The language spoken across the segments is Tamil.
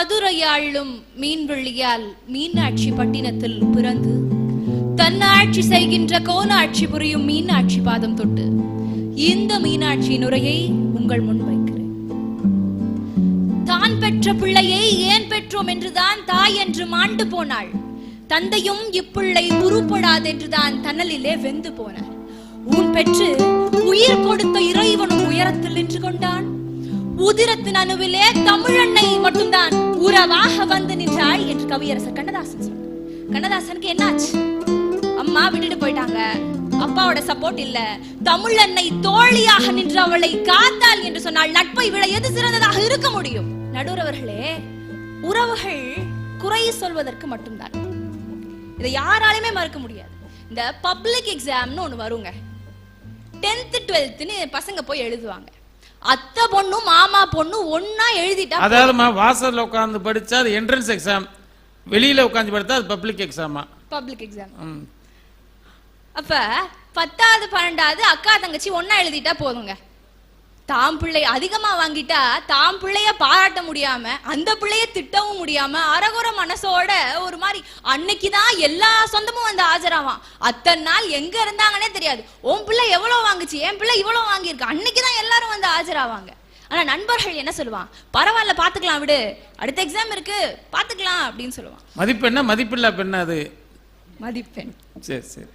மதுரையாளும் மீன்வெள்ளியால் மீனாட்சி பட்டினத்தில் பிறந்து தன்னாட்சி செய்கின்ற கோனாட்சி புரியும் மீனாட்சி பாதம் தொட்டு இந்த மீனாட்சி நுரையை உங்கள் முன்வைக்கிறேன் தான் பெற்ற பிள்ளையை ஏன் பெற்றோம் என்றுதான் தாய் என்று மாண்டு போனாள். தந்தையும் இப்பிள்ளை உருப்படாதென்றுதான் தன்னலிலே வெந்து போனார். உன் பெற்று உயிர் கொடுத்த இறைவனும் உயரத்தில் நின்று கொண்டான். உதிரத்தின் அணுவிலே தமிழன்னை மட்டும்தான். உறவாக வந்து நின்றாய் என்று கவியரசர் கண்ணதாசன் சொன்னார். கண்ணதாசனுக்கு என்னாச்சு? அம்மா விட்டுட்டு போயிட்டாங்க. அப்பாவோட சப்போர்ட் இல்ல. தமிழன்னை தோழியாக நின்று அவளை காத்தாள் என்று சொன்னால் நட்பை விட எது சிறந்ததாக இருக்க முடியும்? நடுவரவர்களே உறவுகள் குறை சொல்வதற்கு மட்டும்தான். இதை யாராலுமே மறுக்க முடியாது. இந்த பப்ளிக் எக்ஸாம்னு ஒண்ணு வருங்க. டென்த்து டுவெல்த்துன்னு பசங்க போய் எழுதுவாங்க. அத்தை பொண்ணும் மாமா பொண்ணும் ஒன்னா எழுதிட்டா அதாவதுமா வாசல்ல உட்கார்ந்து படிச்சா அது என்ட்ரன்ஸ் எக்ஸாம் வெளியில உட்கார்ந்து படித்தா அது பப்ளிக் எக்ஸாமா பப்ளிக் எக்ஸாம் அப்ப பத்தாவது பன்னெண்டாவது அக்கா தங்கச்சி ஒன்னா எழுதிட்டா போதுங்க. தாம் பிள்ளை அதிகமா வாங்கிட்டா தாம் பிள்ளைய பாராட்ட முடியாம அந்த பிள்ளைய திட்டவும் முடியாம அரகுற மனசோட ஒரு மாதிரி அன்னைக்குதான் எல்லா சொந்தமும் வந்து ஆஜராவான். அத்தனை நாள் எங்க இருந்தாங்கன்னே தெரியாது. உன் பிள்ளை எவ்வளவு வாங்குச்சு? என் பிள்ளை இவ்வளவு வாங்கியிருக்கு. அன்னைக்குதான் எல்லாரும் வந்து ஆஜராவாங்க. ஆனா நண்பர்கள் என்ன சொல்லுவான்? பரவாயில்ல பாத்துக்கலாம் விடு. அடுத்த எக்ஸாம் இருக்கு பாத்துக்கலாம் அப்படின்னு சொல்லுவான். மதிப்பெண்ணா? மதிப்பில்லா பெண்ணா அது? மதிப்பெண். சரி சரி.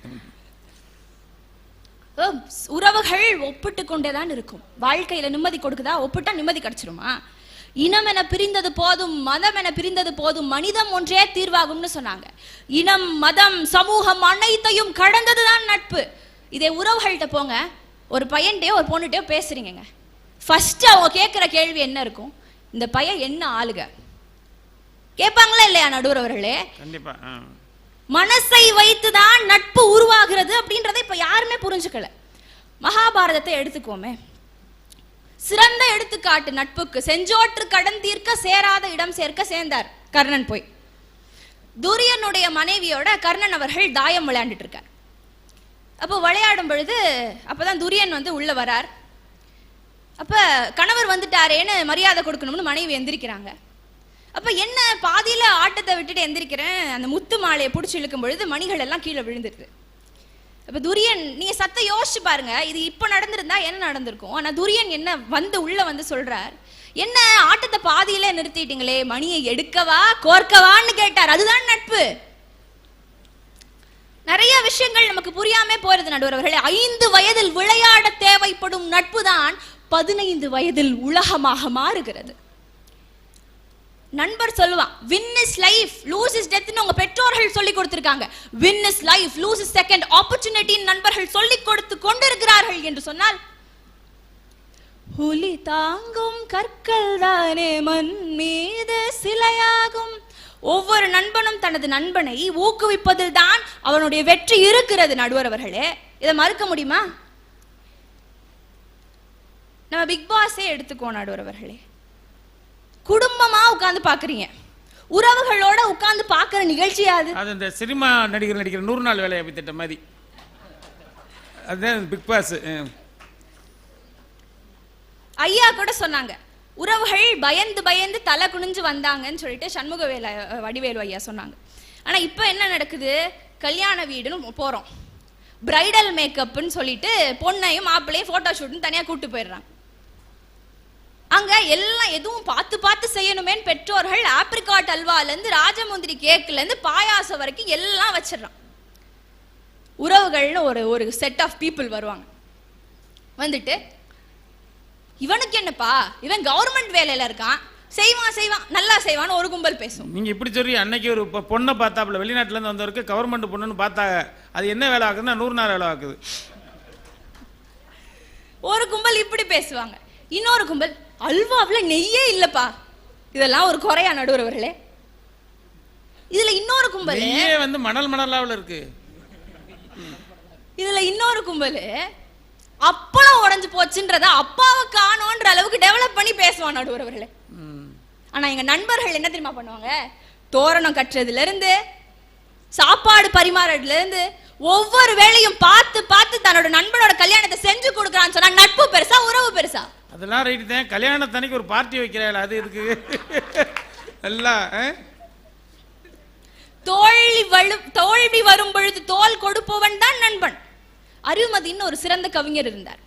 உறவுகள் ஒப்பிட்டு கொண்டேதான் இருக்கும். வாழ்க்கையில நிம்மதி கொடுக்குதா? ஒப்பிட்டா நிம்மதி கிடைச்சிருமா? இனம் என பிரிந்தது போதும் மதம் என பிரிந்தது போதும் மனிதம் ஒன்றே தீர்வாகும்னு சொன்னாங்க. இனம் மதம் சமூகம் அனைத்தையும் கடந்ததுதான் நட்பு. இதே உறவுகள்கிட்ட போங்க. ஒரு பையன்கிட்டயோ ஒரு பொண்ணுகிட்டயோ பேசுறீங்கங்க. ஃபர்ஸ்ட் அவங்க கேட்கிற கேள்வி என்ன இருக்கும்? இந்த பையன் என்ன ஆளுக? கேட்பாங்களா இல்லையா நடுவரவர்களே கண்டிப்பா ஆ. மனசை வைத்துதான் மகாபாரதத்தை எடுத்துக்கோமே. சிறந்த எடுத்துக்காட்டு நட்புக்கு செஞ்சோற்று கடன் தீர்க்க சேராத இடம் சேர்க்க சேர்ந்தார் கர்ணன் போய். துரியனுடைய மனைவியோட கர்ணன் அவர்கள் தாயம் விளையாண்டுட்டு இருக்கார் அப்போ விளையாடும் பொழுது அப்போதான் துரியன் வந்து உள்ள வரார். அப்போ கணவர் வந்துட்டாரேன்னு மரியாதை கொடுக்கணும்னு மனைவி எந்திரிக்கிறாங்க. அப்போ என்ன பாதியில் ஆட்டத்தை விட்டுட்டு எந்திரிக்கிறேன்? அந்த முத்து மாலையை பிடிச்சி இழுக்கும் பொழுது மணிகள் எல்லாம் கீழே விழுந்துருது. இப்போ துரியன் நீங்கள் சத்த யோசிச்சு பாருங்க. இது இப்போ நடந்திருந்தா என்ன நடந்திருக்கும்? ஆனால் துரியன் என்ன வந்து உள்ளே வந்து சொல்கிறார் என்ன ஆட்டத்தை பாதியில் நிறுத்திட்டீங்களே? மணியை எடுக்கவா கோர்க்கவான்னு கேட்டார். அதுதான் நட்பு. நிறைய விஷயங்கள் நமக்கு புரியாம போறது நடுவர்களே. ஐந்து வயதில் விளையாட தேவைப்படும் நட்பு தான் பதினைந்து வயதில் உலகமாக மாறுகிறது. நண்பர் சொல்லுவான் win is life lose is டெத்னு உங்க பெற்றோர்கள் சொல்லி கொடுத்திருக்காங்க. Win is life lose is second opportunity நண்பர்கள் சொல்லி கொடுத்து கொண்டிருக்கிறார்கள் என்று சொன்னால் புலி தாங்கும் கற்கள் தானே மண் மீது சிலையாகும். ஒவ்வொரு நண்பனும் தனது நண்பனை ஊக்குவிப்பதில் தான் அவனுடைய வெற்றி இருக்கிறது. நடுவரவர்களே இதை மறுக்க முடியுமா? நம்ம பிக் பாஸே எடுத்துக்கோ நடுவரவர்களே உட்கார்ந்து பாக்குறீங்க உறவுகளோட உட்கார்ந்து பாக்குற நிகழ்ச்சியா அது அது இந்த சினிமா நடிகர் நடிக்கிற நூறு நாள் வேலையை திட்ட மாதிரி. அதுதான் பிக் பாஸ் ஐயா கூட சொன்னாங்க உறவுகள் பயந்து பயந்து தலை குனிஞ்சு வந்தாங்கன்னு சொல்லிட்டு சண்முகவேல வடிவேலு ஐயா சொன்னாங்க. ஆனா இப்போ என்ன நடக்குது? கல்யாண வீடுன்னு போறோம். பிரைடல் மேக்கப்னு சொல்லிட்டு பொண்ணையும் மாப்பிள்ளையும் போட்டோ ஷூட்னு தனியா கூட்டு போயிடுறாங்க. அங்க எல்லாம் எதுவும் பார்த்து பார்த்து செய்யணுமேன்னு பெற்றோர்கள் ஆப்ரிகாட் அல்வால இருந்து ராஜமுந்திரி கேக்ல இருந்து பாயாசம் வரைக்கும் எல்லாம் வச்சிடுறான். உறவுகள்னு ஒரு ஒரு செட் ஆஃப் பீப்புள் வருவாங்க. வந்துட்டு இவனுக்கு என்னப்பா? இவன் கவர்மெண்ட் வேலையில இருக்கான். செய்வான் செய்வான். நல்லா செய்வான்னு ஒரு கும்பல் பேசும். நீங்க இப்படி சொல்லி அன்னைக்கு ஒரு பொண்ணை பார்த்தாப்புல வெளிநாட்டுல இருந்து வந்தவருக்கு கவர்மெண்ட் பொண்ணுன்னு பார்த்தாங்க. அது என்ன வேலை ஆகுதுன்னா நூறு நாள் வேலை ஆகுது. ஒரு கும்பல் இப்படி பேசுவாங்க. இன்னொரு கும்பல் அல்வாவுல நெய்யே இல்லப்பா. இதெல்லாம் ஒரு குறையா நடுவர்களே இதுல இன்னொரு கும்பல் நெய்யே வந்து மணல் மணலாவில் இருக்கு. இதுல இன்னொரு கும்பல் அப்பளம் உடைஞ்சு போச்சுன்றத அப்பாவை காணோன்ற அளவுக்கு டெவலப் பண்ணி பேசுவான் நடுவர்களே. ஆனா எங்க நண்பர்கள் என்ன தெரியுமா பண்ணுவாங்க? தோரணம் கட்டுறதுல இருந்து சாப்பாடு பரிமாறதுல இருந்து ஒவ்வொரு வேலையும் பார்த்து பார்த்து தன்னோட அதெல்லாம் ரைட்டு தான். கல்யாணத்தன்னைக்கு ஒரு பார்ட்டி வைக்கிறாள். அது இதுக்கு எல்லாம் ஆ? தோல்வி வலு தோல்வி வரும் பொழுது தோல் கொடுப்பவன் தான் நண்பன். அருமதின்னு ஒரு சிறந்த கவிஞர் இருந்தார்.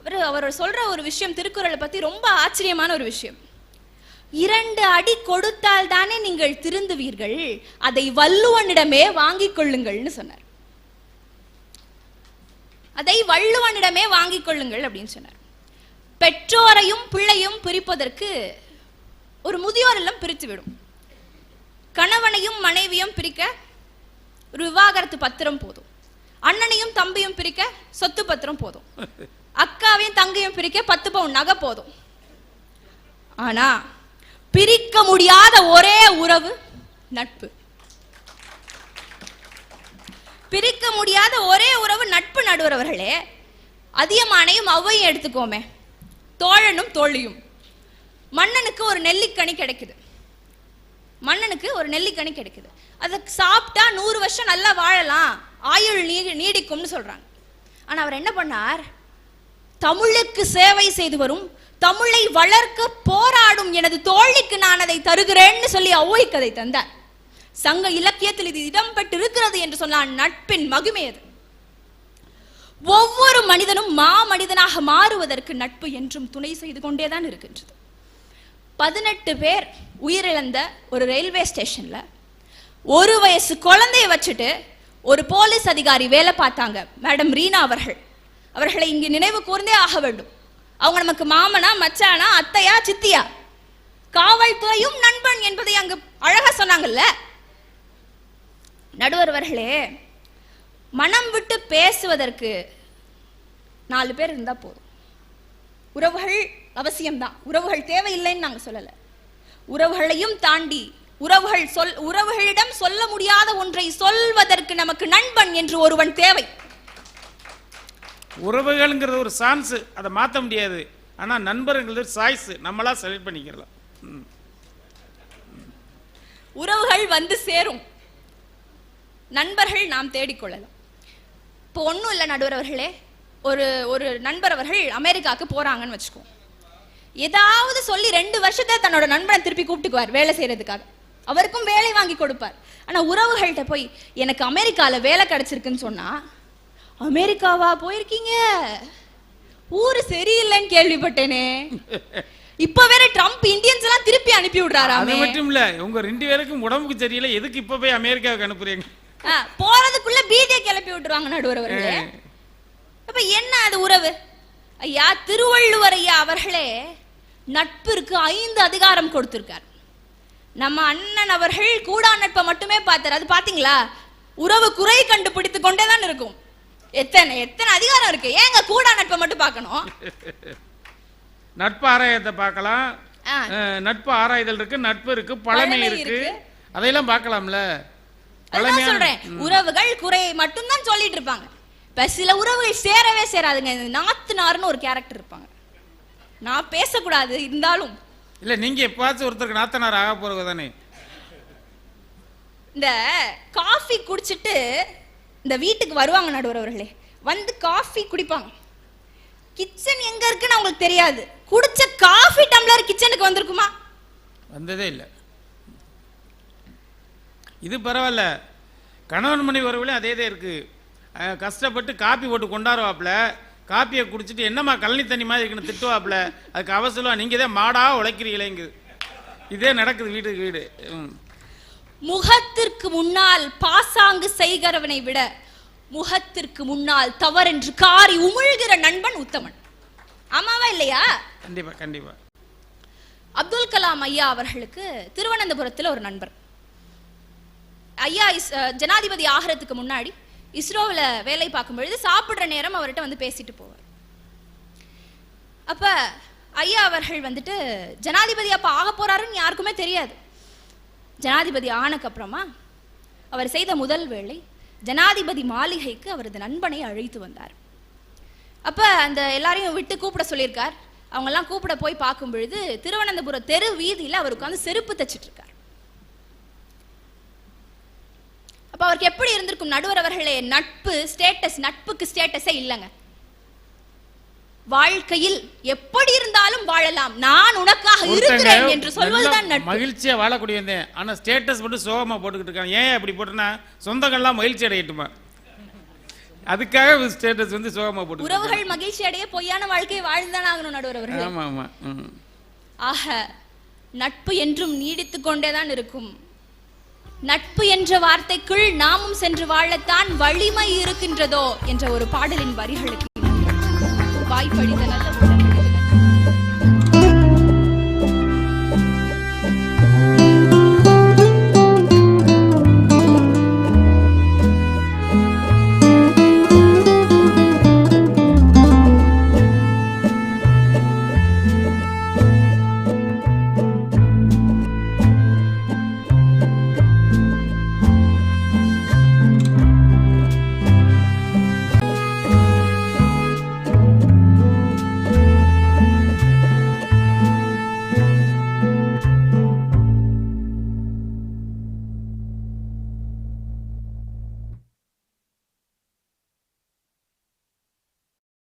அவர் அவர் சொல்ற ஒரு விஷயம் திருக்குறளை பத்தி ரொம்ப ஆச்சரியமான ஒரு விஷயம். இரண்டு அடி கொடுத்தால் தானே நீங்கள் திருந்துவீர்கள். அதை வள்ளுவனிடமே வாங்கிக் கொள்ளுங்கள்னு சொன்னார். அதை வள்ளுவனிடமே வாங்கிக் கொள்ளுங்கள் அப்படின்னு சொன்னார். பெற்றோரையும் பிள்ளையும் பிரிப்பதற்கு ஒரு முதியோர் இல்லம் பிரித்து விடும் கணவனையும் மனைவியும் பிரிக்க ஒரு விவாகரத்து பத்திரம் போதும். அண்ணனையும் தம்பியும் பிரிக்க சொத்து பத்திரம் போதும். அக்காவையும் தங்கையும் பிரிக்க பத்து பவுன் நகை போதும். ஆனா பிரிக்க முடியாத ஒரே உறவு நட்பு. பிரிக்க முடியாத ஒரே உறவு நட்பு நடுவரவர்களே அதியமானையும் அவையும் எடுத்துக்கோமே. தோழனும் தோழியும். மன்னனுக்கு ஒரு நெல்லிக்கனி கிடைக்குது. மன்னனுக்கு ஒரு நெல்லிக்கனி கிடைக்குது. அதை சாப்பிட்டா நூறு வருஷம் நல்லா வாழலாம். ஆயுள் நீ நீடிக்கும்னு சொல்றாங்க. ஆனா அவர் என்ன பண்ணார்? தமிழுக்கு சேவை செய்து வரும். தமிழை வளர்க்க போராடும் எனது தோழிக்கு நான் அதை தருகிறேன்னு சொல்லி ஔவைக்கு அதை தந்தார். சங்க இலக்கியத்தில் இது இடம்பெற்று இருக்கிறது என்று சொன்னால் நட்பின் மகிமை அது. ஒவ்வொரு மனிதனும் மா மனிதனாக மாறுவதற்கு நட்பு என்றும் துணை செய்து கொண்டேதான் இருக்கின்றது. பதினெட்டு பேர் உயிரிழந்த ஒரு ரயில்வே ஸ்டேஷன்ல ஒரு வயசு குழந்தைய வச்சுட்டு ஒரு போலீஸ் அதிகாரி வேலை பார்த்தாங்க. மேடம் ரீனா அவர்கள். அவர்களை இங்கு நினைவு கூர்ந்தே ஆக வேண்டும். அவங்க நமக்கு மாமனா மச்சானா அத்தையா சித்தியா? காவல்துறையும் நண்பன் என்பதை அங்கு அழகா சொன்னாங்கல்ல? நடுவர்வர்களே மனம் விட்டு பேசுவதற்கு நாலு பேர் இருந்தா போதும். உறவுகள் அவசியம்தான். உறவுகள் தேவையில்லைன்னு நாங்க சொல்லல. உறவுகளையும் தாண்டி உறவுகள் சொல் உறவுகளிடம் சொல்ல முடியாத ஒன்றை சொல்வதற்கு நமக்கு நண்பன் என்று ஒருவன் தேவை. உறவுகள்ங்கிறது ஒரு சான்ஸ் அதை மாற்ற முடியாது. ஆனா நண்பருங்கிறது சாய்ஸ் நம்மளா செலக்ட் பண்ணிக்கலாம். உறவுகள் வந்து சேரும். நண்பர்கள் நாம் தேடிக்கொள்ளலாம். இப்போ ஒன்றும் இல்லை நடுவர் அவர்களே. ஒரு ஒரு நண்பர் அவர்கள் அமெரிக்காவுக்கு போறாங்கன்னு வச்சுக்கோ. ஏதாவது சொல்லி ரெண்டு வருஷத்தை தன்னோட நண்பனை திருப்பி கூப்பிட்டுக்குவார் வேலை செய்யறதுக்காக. அவருக்கும் வேலை வாங்கி கொடுப்பார். ஆனா உறவுகள்கிட்ட போய் எனக்கு அமெரிக்கால வேலை கிடைச்சிருக்குன்னு சொன்னா அமெரிக்காவா போயிருக்கீங்க? ஊரு சரியில்லைன்னு கேள்விப்பட்டேனே. இப்ப வேற ட்ரம்ப் இந்தியன்ஸ் எல்லாம் திருப்பி அனுப்பி அது மட்டும் இல்ல உங்க ரெண்டு பேருக்கும் உடம்புக்கு சரியில்லை எதுக்கு இப்ப போய் அமெரிக்காவுக்கு அனுப்புறீங்க? போறதுக்குள்ள பீதியை கிளப்பி விட்டுருவாங்க நடுவர் அவர்களே அப்ப என்ன அது உறவு? ஐயா திருவள்ளுவர் ஐயா அவர்களே நட்பிற்கு ஐந்து அதிகாரம் கொடுத்திருக்கார். நம்ம அண்ணன் அவர்கள் கூடா நட்பை மட்டுமே பார்த்தார். அது பாத்தீங்களா? உறவு குறை கண்டுபிடித்து கொண்டே தான் இருக்கும். எத்தனை எத்தனை அதிகாரம் இருக்கு? ஏங்க கூடா நட்பை மட்டும் பார்க்கணும்? நட்பு ஆராயத்தை பார்க்கலாம். நட்பு ஆராய்தல் இருக்கு நட்பு இருக்கு பழமை இருக்கு. அதையெல்லாம் பார்க்கலாம்ல. சொல்றேன். உறவுகள் குறையை மட்டும்தான் சொல்லிட்டு இருப்பாங்க. இப்ப சில உறவுகள் சேரவே சேராதுங்க. இந்த நாத்துனார்னு ஒரு கேரக்டர் இருப்பாங்க. நான் பேசக்கூடாது இருந்தாலும். இல்ல நீங்க எப்பாச்சும் ஒருத்தருக்கு நாத்தனார் ஆக போறது தானே. இந்த காஃபி குடிச்சிட்டு இந்த வீட்டுக்கு வருவாங்க நடுவர் அவர்களே வந்து காஃபி குடிப்பாங்க. கிச்சன் எங்க இருக்குன்னு அவங்களுக்கு தெரியாது. குடிச்ச காஃபி டம்ளர் கிச்சனுக்கு வந்திருக்குமா? வந்ததே இல்லை. இது பரவாயில்ல. கணவன் மனைவி உறவுலையும் அதே தான் இருக்கு. அஹ், கஷ்டப்பட்டு காப்பி போட்டு கொண்டாடுவாப்புல காப்பியை குடிச்சிட்டு என்னம்மா கழனி தண்ணி மாதிரி இருக்குன்னு திட்டுவாப்புல அதுக்கு அவ சொல்லுவா நீங்க தான் மாடா உழைக்கிறீங்களேங்குது. இதே நடக்குது வீட்டுக்கு வீடு. முகத்திற்கு முன்னால் பாசாங்கு செய்கிறவனை விட முகத்திற்கு முன்னால் தவறென்று காரி உமிழ்கிற நண்பன் உத்தமன். ஆமாவா இல்லையா? கண்டிப்பா கண்டிப்பா. அப்துல் கலாம் ஐயா அவர்களுக்கு திருவனந்தபுரத்தில் ஒரு நண்பர். ஐயா இஸ் ஜனாதிபதி ஆகிறதுக்கு முன்னாடி இஸ்ரோவில் வேலை பார்க்கும் பொழுது சாப்பிடுற நேரம் அவர்கிட்ட வந்து பேசிட்டு போவார். அப்ப ஐயா அவர்கள் வந்துட்டு ஜனாதிபதி அப்ப ஆக போறாருன்னு யாருக்குமே தெரியாது. ஜனாதிபதி ஆனக்கப்புறமா அவர் செய்த முதல் வேலை ஜனாதிபதி மாளிகைக்கு அவரது நண்பனை அழைத்து வந்தார். அப்ப அந்த எல்லாரையும் விட்டு கூப்பிட சொல்லியிருக்கார். அவங்கெல்லாம் கூப்பிட போய் பார்க்கும் பொழுது திருவனந்தபுரம் தெரு வீதியில அவர் உட்காந்து செருப்பு தச்சிட்டு இருக்கார் அப்ப அவருக்கு எப்படி இருந்திருக்கும் நடுவர் அவர்களே? நட்பு ஸ்டேட்டஸ் நட்புக்கு ஸ்டேட்டஸே இல்லைங்க. வாழ்க்கையில் எப்படி இருந்தாலும் வாழலாம். நான் உனக்காக இருக்கிறேன் என்று சொல்வதுதான் நட்பு. மகிழ்ச்சியா வாழக்கூடிய ஆனா ஸ்டேட்டஸ் மட்டும் சோகமா போட்டுக்கிட்டு இருக்காங்க ஏன் அப்படி போட்டுனா சொந்தங்கள்லாம் மகிழ்ச்சி அடையட்டுமா? அதுக்காக ஸ்டேட்டஸ் வந்து சோகமா போட்டு உறவுகள் மகிழ்ச்சி அடைய பொய்யான வாழ்க்கையை வாழ்ந்துதான் ஆகணும் நடுவர் அவர்களே. ஆமா ஆமா. ஆக நட்பு என்றும் நீடித்துக் கொண்டேதான் இருக்கும். நட்பு என்ற வார்த்தைக்குள் நாமும் சென்று வாழத்தான் வலிமை இருக்கின்றதோ என்ற ஒரு பாடலின் வரிகளுக்கு வாய்ப்படித்த நல்ல